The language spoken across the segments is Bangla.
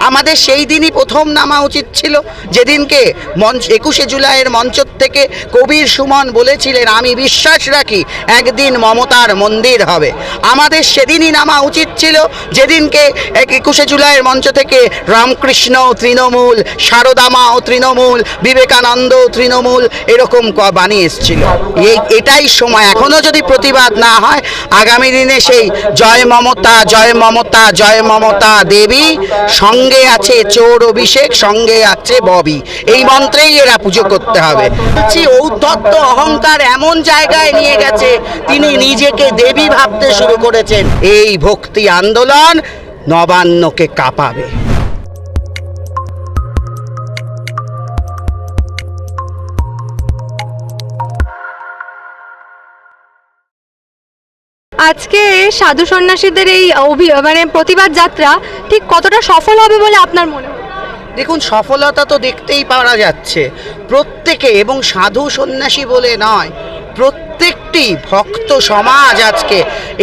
আমাদের সেই দিনই প্রথম নামা উচিত ছিল। যেদিনকে মঞ্চ, একুশে জুলাইয়ের মঞ্চ থেকে কবির সুমন বলেছিলেন, আমি বিশ্বাস রাখি, একদিন মমতার মন্দির হবে। আমাদের সেদিনই নামা উচিত ছিল। যেদিনকে এক একুশে জুলাইয়ের মঞ্চ থেকে রামকৃষ্ণ তৃণমূল, সারদামা ও তৃণমূল, বিবেকানন্দ তৃণমূল এরকম বানিয়ে এসেছিল। এই, এটাই সময়। এখনও যদি প্রতিবাদ না হয়, আগামী দিনে সেই জয় মমতা জয় মমতা জয় মমতা দেবী সঙ্গে আছে চোর অভিষেক, সঙ্গে আছে ববি। এই মন্ত্রেই এরা পুজো করতে হবে। ঔদ্ধত্য, অহংকার এমন জায়গায় নিয়ে গেছে, তিনি নিজেকে দেবী ভাবতে শুরু করেছেন। এই ভক্তি আন্দোলন নবান্নকে কাঁপাবে। আজকে সাধু সন্ন্যাসীদের এই মানে প্রতিবাদ যাত্রা ঠিক কতটা সফল হবে বলে আপনার মনে হয়? দেখুন, সফলতা তো দেখতেই পাওয়া যাচ্ছে। প্রত্যেকে, এবং সাধু সন্ন্যাসী বলে নয়, প্রত্যেকটি ভক্ত সমাজ আজকে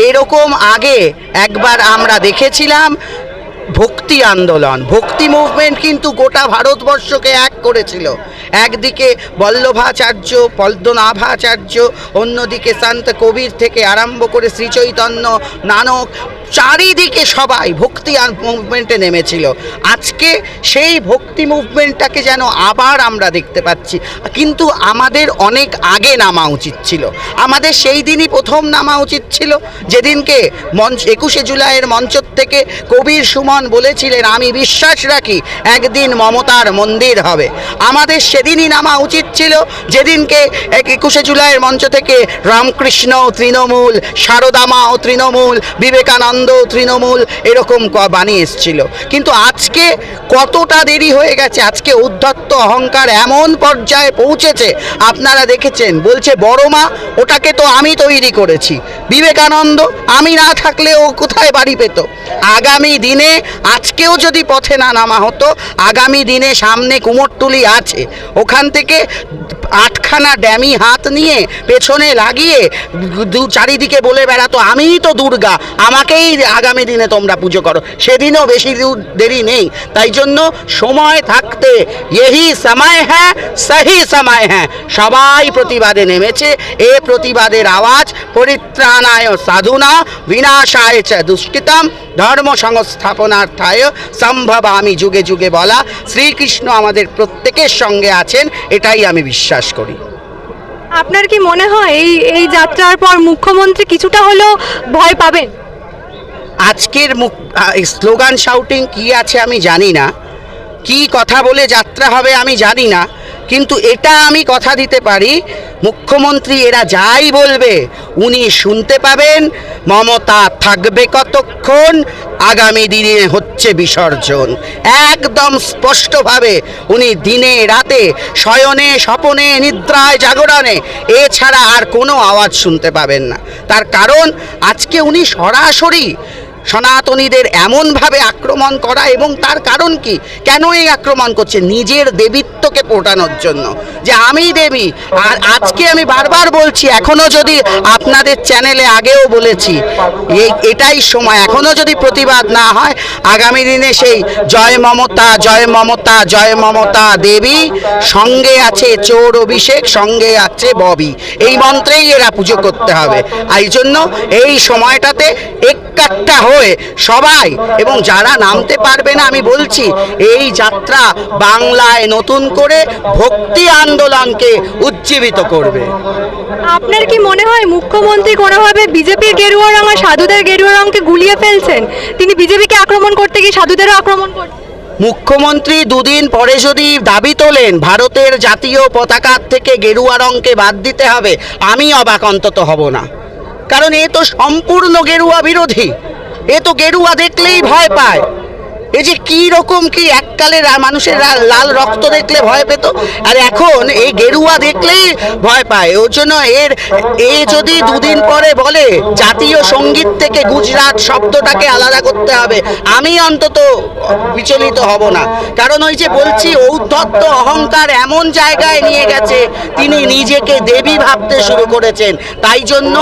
এরকম আগে একবার আমরা দেখেছিলাম ভক্তি আন্দোলন, ভক্তি মুভমেন্ট কিন্তু গোটা ভারতবর্ষকে এক করেছিল। একদিকে বল্লভাচার্য, পদ্মনাভাচার্য, অন্যদিকে সন্ত কবির থেকে আরম্ভ করে শ্রীচৈতন্য, নানক চারিদিকে সবাই ভক্তি মুভমেন্টে নেমেছিল। আজকে সেই ভক্তি মুভমেন্টটাকে যেন আবার আমরা দেখতে পাচ্ছি। কিন্তু আমাদের অনেক আগে নামা উচিত ছিল। আমাদের সেই দিনই প্রথম নামা উচিত ছিল। যেদিনকে মঞ্চ, একুশে জুলাইয়ের মঞ্চ থেকে কবির সুমন বলেছিলেন, আমি বিশ্বাস রাখি, একদিন মমতার মন্দির হবে। আমাদের সেদিনই নামা উচিত ছিল। যেদিনকে এক একুশে জুলাইয়ের মঞ্চ থেকে রামকৃষ্ণ তৃণমূল, সারদামা ও তৃণমূল, বিবেকানন্দ তৃণমূল এরকম বানিয়ে এসেছিল। কিন্তু আজকে কতটা দেরি হয়ে গেছে, আজকে উদ্ধত্ত অহংকার এমন পর্যায়ে পৌঁছেছে, আপনারা দেখেছেন। বলছে, বড় মা, ওটাকে তো আমি তৈরি করেছি। বিবেকানন্দ, আমি না থাকলে ও কোথায় বাড়ি পেত? আগামী দিনে আজকেও যদি পথে না নামা হতো, আগামী দিনে সামনে কুমোরটুলি আছে। ওখান থেকে আটখানা ড্যামি হাত নিয়ে পেছনে লাগিয়ে চারিদিকে বলে বেড়াতো, আমিই তো দুর্গা, আমাকেই আগামী দিনে তোমরা পুজো করো। সেদিনও বেশি দূর দেরি নেই। তাই জন্য সময় থাকতে এহি সময় হ্যাঁ সহি সময় হ্যাঁ। সবাই প্রতিবাদে নেমেছে। এ প্রতিবাদের আওয়াজ, পরিত্রাণায় সাধুনা, বিনাশায় চ দুষ্কৃতম। ধর্ম সংস্থাপনার্থায় সম্ভব আমি যুগে যুগে বলা শ্রীকৃষ্ণ আমাদের প্রত্যেকের সঙ্গে আছেন এটাই আমি বিশ্বাস করি। আপনার কি মনে হয় এই এই যাত্রার পর মুখ্যমন্ত্রী কিছুটা হলেও ভয় পাবেন? আজকের মুখ স্লোগান শাউটিং কি আছে আমি জানি না। কি কথা বলে যাত্রা হবে আমি জানি না। কিন্তু এটা আমি কথা দিতে পারি, মুখ্যমন্ত্রী এরা যাই বলবে, উনি শুনতে পাবেন, মমতা থাকবে কতক্ষণ, আগামী দিনে হচ্ছে বিসর্জন। একদম স্পষ্টভাবে উনি দিনে রাতে শয়নে, স্বপনে, নিদ্রায়, জাগরণে, এছাড়া আর কোনো আওয়াজ শুনতে পাবেন না। তার কারণ, আজকে উনি সরাসরি সনাতনীদের এমনভাবে আক্রমণ করা এবং তার কারণ কি? কেন এই আক্রমণ করছে? নিজের দেবীত্বকে পোটানোর জন্য। যে আমি দেবী, আর আজকে আমি বারবার বলছি এখনও যদি আপনাদের চ্যানেলে আগেও বলেছি, এই এটাই সময়। এখনও যদি প্রতিবাদ না হয়, আগামী দিনে সেই জয় মমতা জয় মমতা জয় মমতা দেবী সঙ্গে আছে চোর অভিষেক, সঙ্গে আছে ববি। এই মন্ত্রেই এরা পুজো করতে হবে। এই জন্য এই সময়টাতে একাট্টা হয়ে সবাই এবং যারা নামতে পারবে না আমি বলছি এই যাত্রা বাংলায় নতুন করে ভক্তি আন্দোলনকে উজ্জীবিত করবে। আপনার কি মনে হয় মুখ্যমন্ত্রী কোনোভাবে বিজেপির গেরুয়া রং আর সাধুদের গেরুয়া রঙকে গুলিয়ে ফেলছেন? তিনি বিজেপিকে আক্রমণ করতে গিয়ে সাধুদেরও আক্রমণ করছেন মুখ্যমন্ত্রী দুদিন পরে যদি দাবি তোলেন ভারতের জাতীয় পতাকার থেকে গেরুয়া রঙকে বাদ দিতে হবে আমি অবাক অন্তত হব না। কারণ এ তো সম্পূর্ণ গেরুয়া বিরোধী। এ তো গেরুয়া দেখলেই ভয় পায়। এ যে কি রকম কি এককালে মানুষের লাল রক্ত দেখলে ভয় পেত? আর এখন এই গেরুয়া দেখলেই ভয় পায়। ওর জন্য এর এ যদি দুদিন পরে বলে, জাতীয় সংগীত থেকে গুজরাট শব্দটাকে আলাদা করতে হবে, আমি অন্তত বিচলিত হব না। কারণ ওই যে বলছি, ঔদ্ধত্য অহংকার এমন জায়গায় নিয়ে গেছে, তিনি নিজেকে দেবী ভাবতে শুরু করেছেন। তাই জন্য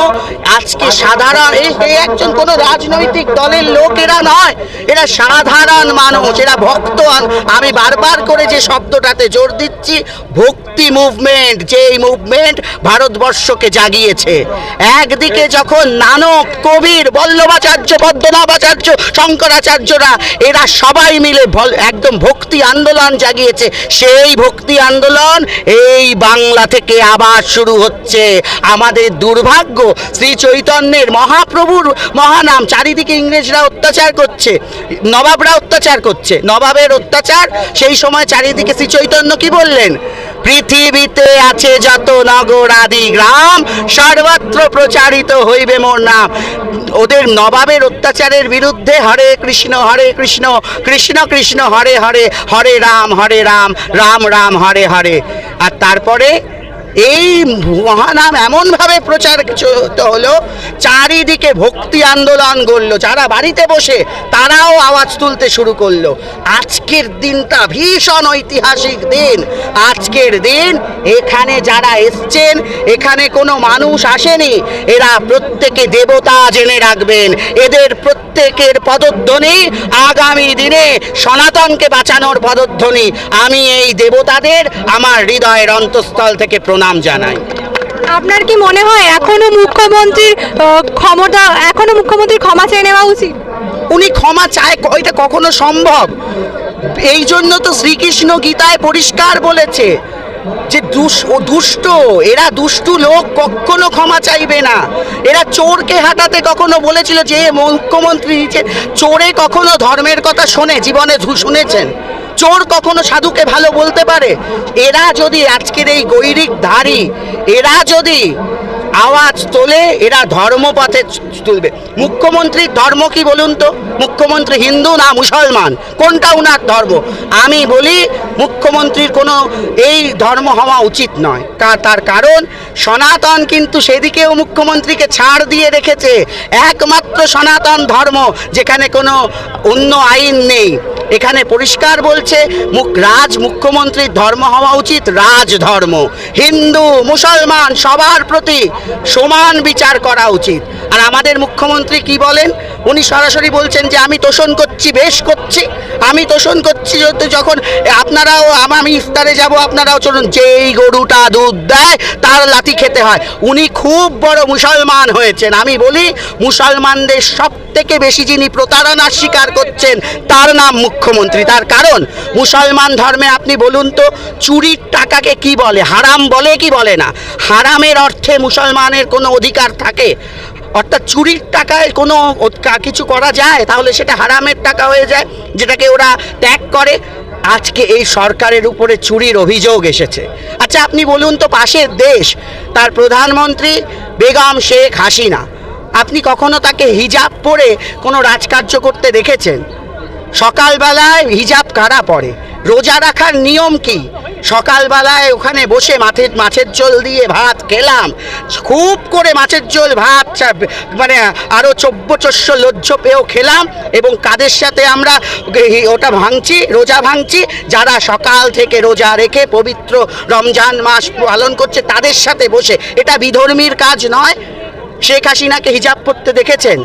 আজকে সাধারণ এ এ একজন কোনো রাজনৈতিক দলের লোক এরা নয়, এরা সাধারণ ভক্তিমান মানুষ, এরা ভক্ত আমি বারবার করে যে শব্দটাতে জোর দিচ্ছি, ভক্তি মুভমেন্ট যে এই মুভমেন্ট ভারতবর্ষকে জাগিয়েছে। একদিকে যখন নানক কবির, বল্লভাচার্য, পদ্মনাভাচার্য, শঙ্করাচার্যরা, এরা সবাই মিলে একদম ভক্তি আন্দোলন জাগিয়েছে। সেই ভক্তি আন্দোলন এই বাংলা থেকে আবার শুরু হচ্ছে। আমাদের দুর্ভাগ্য, শ্রী চৈতন্যের মহাপ্রভুর মহানাম, চারিদিকে ইংরেজরা অত্যাচার করছে নবাবরা অত্যাচার করছে। নবাবের অত্যাচার, সেই সময় চারিদিকে শ্রী চৈতন্য কি বললেন? পৃথিবীতে আছে যত নগর আদি গ্রাম, সর্বত্র প্রচারিত হইবে মোর নাম। ওদের নবাবের অত্যাচারের বিরুদ্ধে হরে কৃষ্ণ হরে কৃষ্ণ কৃষ্ণ কৃষ্ণ, হরে হরে হরে রাম হরে রাম রাম রাম, হরে হরে। আর তারপরে এই মহানাম এমনভাবে প্রচার হলো, চারিদিকে ভক্তি আন্দোলন গড়লো। যারা বাড়িতে বসে তারাও আওয়াজ তুলতে শুরু করল। আজকের দিনটা ভীষণ ঐতিহাসিক দিন। আজকের দিন এখানে যারা এসছেন, এখানে কোনো মানুষ আসেনি, এরা প্রত্যেকে দেবতা জেনে রাখবেন। এদের প্রত্যেকের পদধ্বনি আগামী দিনে সনাতনকে বাঁচানোর পদধ্বনি। আমি এই দেবতাদের আমার হৃদয়ের অন্তঃস্থল থেকে প্রণাম জানাই। আপনার কি মনে হয় এখনও মুখ্যমন্ত্রীর ক্ষমতা এখনও মুখ্যমন্ত্রীর ক্ষমা চেয়ে নেওয়া উচিত? উনি ক্ষমা চায় এটা কখনো সম্ভব? এই জন্য তো শ্রীকৃষ্ণ গীতায় পরিষ্কার বলেছে যে দুষ্ট এরা দুষ্টু লোক কখনো ক্ষমা চাইবে না। এরা চোরকে হাঁটাতে কখনো বলেছিল যে মুখ্যমন্ত্রী চোরে কখনো ধর্মের কথা শোনে জীবনে শুনেছেন। চোর কখনো সাধুকে ভালো বলতে পারে? এরা যদি আজকের এই গৈরিক ধারী এরা যদি আওয়াজ তোলে, এরা ধর্মপথে তুলবে। মুখ্যমন্ত্রীর ধর্ম কি বলুন তো? মুখ্যমন্ত্রী হিন্দু না মুসলমান? কোনটা উনার ধর্ম? আমি বলি, মুখ্যমন্ত্রীর কোনো এই ধর্ম হওয়া উচিত নয়। তার কারণ, সনাতন কিন্তু সেদিকেও মুখ্যমন্ত্রীকে ছাড় দিয়ে রেখেছে। একমাত্র সনাতন ধর্ম, যেখানে কোনো অন্য আইন নেই। এখানে পরিষ্কার বলছে, মুখ, রাজ মুখ্যমন্ত্রীর ধর্ম হওয়া উচিত, রাজধর্ম। হিন্দু, মুসলমান, সবার প্রতি সমান বিচার করা উচিত। আর আমাদের মুখ্যমন্ত্রী কি বলেন? উনি সরাসরি বলছেন যে আমি তোষণ করছি, বেশ করছি। আমি তোষণ করছি যখন আপনারাও, আম- ইফতারে যাব, আপনারাও চলুন, যেই গরুটা দুধ দেয়, তার লাথি খেতে হয়। উনি খুব বড় মুসলমান হয়েছেন। আমি বলি, মুসলমানদের সব থেকে বেশি যিনি প্রতারণার শিকার করছেন, তার নাম মুখ্যমন্ত্রী। তার কারণ, মুসলমান ধর্মে আপনি বলুন তো, চুরির টাকাকে কি বলে? হারাম বলে কি বলে না? হারামের অর্থে মুসলমানের কোনো অধিকার থাকে? অর্থাৎ চুরির টাকায় কোনো কিছু করা যায়, তাহলে সেটা হারামের টাকা হয়ে যায়, যেটাকে ওরা ত্যাগ করে। আজকে এই সরকারের উপরে চুরির অভিযোগ এসেছে। আচ্ছা আপনি বলুন তো, পাশের দেশ, তার প্রধানমন্ত্রী বেগম শেখ হাসিনা, আপনি কখনো তাকে হিজাব পরে কোনো রাজকার্য করতে দেখেছেন? সকালবেলায় হিজাব কারা পড়ে রোজা রাখার নিয়ম কি? সকালবেলায় ওখানে বসে মাছের মাছের ঝোল দিয়ে ভাত খেলাম। খুব করে মাছের ঝোল, ভাত মানে আরও চব্য চস্য লজ্জ পেয়েও খেলাম এবং কাদের সাথে আমরা ওটা ভাঙছি, রোজা ভাঙছি, যারা সকাল থেকে রোজা রেখে পবিত্র রমজান মাস পালন করছে, তাদের সাথে বসে। এটা বিধর্মীর কাজ নয়। শেখ হাসিনাকে হিজাব পরতে দেখেছেন?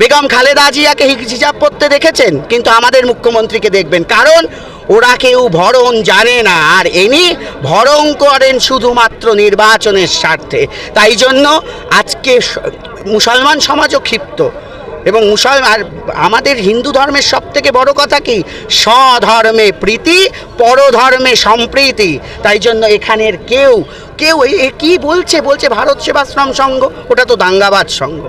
বেগম খালেদা জিয়াকে হিজাব পরতে দেখেছেন? কিন্তু আমাদের মুখ্যমন্ত্রীকে দেখবেন। কারণ ওরা কেউ ভরণ জানে না, আর এনি ভরণ করেন শুধুমাত্র নির্বাচনের স্বার্থে। তাই জন্য আজকে মুসলমান সমাজও ক্ষিপ্ত। এবং মুসলমান আমাদের হিন্দু ধর্মের সব থেকে বড় কথা কি? স্বধর্মে প্রীতি, পরধর্মে সম্প্রীতি। তাই জন্য এখানের কেউ কেউ, এ- কি বলছে? বলছে ভারত সেবাশ্রম সংঘ, ওটা তো দাঙ্গাবাজ সংঘ।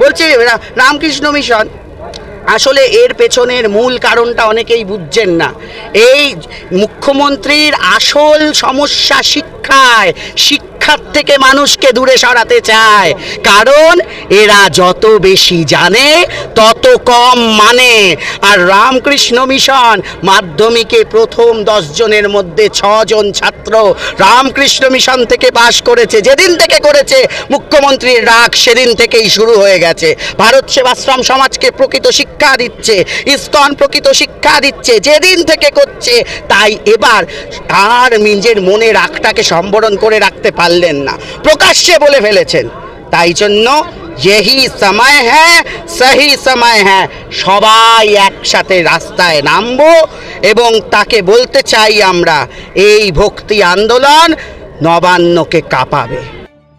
বলছে রামকৃষ্ণ মিশন। আসলে এর পেছনের মূল কারণটা অনেকেই বুঝছেন না। এই মুখ্যমন্ত্রীর আসল সমস্যা শিক্ষায়, শিক্ষার থেকে মানুষকে দূরে সরাতে চায়। কারণ এরা যত বেশি জানে, তত কম মানে। আর রামকৃষ্ণ মিশন মাধ্যমিকে প্রথম দশ জনের মধ্যে ছজন ছাত্র রামকৃষ্ণ মিশন থেকে পাশ করেছে। যেদিন থেকে করেছে, মুখ্যমন্ত্রীর রাগ সেদিন থেকেই শুরু হয়ে গেছে। ভারত সেবাশ্রম সমাজকে প্রকৃত শিক্ষা শিক্ষা দিচ্ছে স্তন প্রকৃত শিক্ষা দিচ্ছে, যেদিন থেকে করছে, তাই এবার আর নিজের মনে রাগটাকে সম্বরণ করে রাখতে পারলেন না। প্রকাশ্যে বলে ফেলেছেন। তাই জন্য যেহি সময় হ্যাঁ সেই সময় হ্যাঁ সবাই একসাথে রাস্তায় নামব এবং তাকে বলতে চাই আমরা, এই ভক্তি আন্দোলন নবান্নকে কাঁপাবে।